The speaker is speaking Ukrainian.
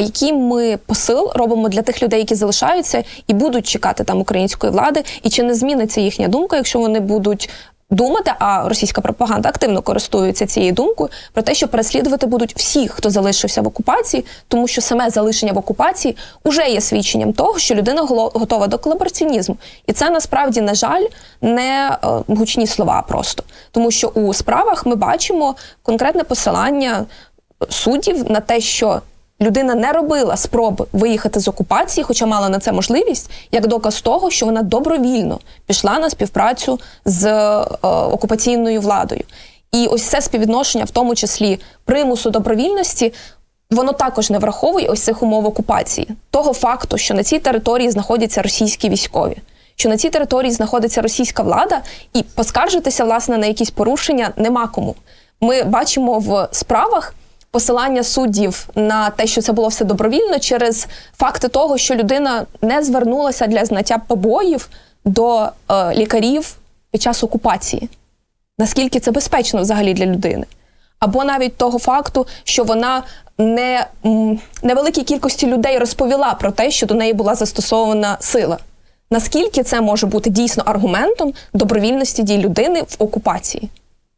а який ми посил робимо для тих людей, які залишаються і будуть чекати там української влади, і чи не зміниться їхня думка, якщо вони будуть. Думати, а російська пропаганда активно користується цією думкою про те, що переслідувати будуть всіх, хто залишився в окупації, тому що саме залишення в окупації вже є свідченням того, що людина готова до колабораціонізму. І це насправді, на жаль, не е, гучні слова просто. Тому що у справах ми бачимо конкретне посилання суддів на те, що людина не робила спроби виїхати з окупації, хоча мала на це можливість, як доказ того, що вона добровільно пішла на співпрацю з е, окупаційною владою. І ось це співвідношення, в тому числі примусу добровільності. Воно також не враховує ось цих умов окупації, того факту, що на цій території знаходяться російські військові, що на цій території знаходиться російська влада, і поскаржитися власне на якісь порушення нема кому. Ми бачимо в справах посилання суддів на те, що це було все добровільно, через факти того, що людина не звернулася для знаття побоїв до е, лікарів під час окупації. Наскільки це безпечно взагалі для людини? Або навіть того факту, що вона не невеликій кількості людей розповіла про те, що до неї була застосована сила. Наскільки це може бути дійсно аргументом добровільності дій людини в окупації?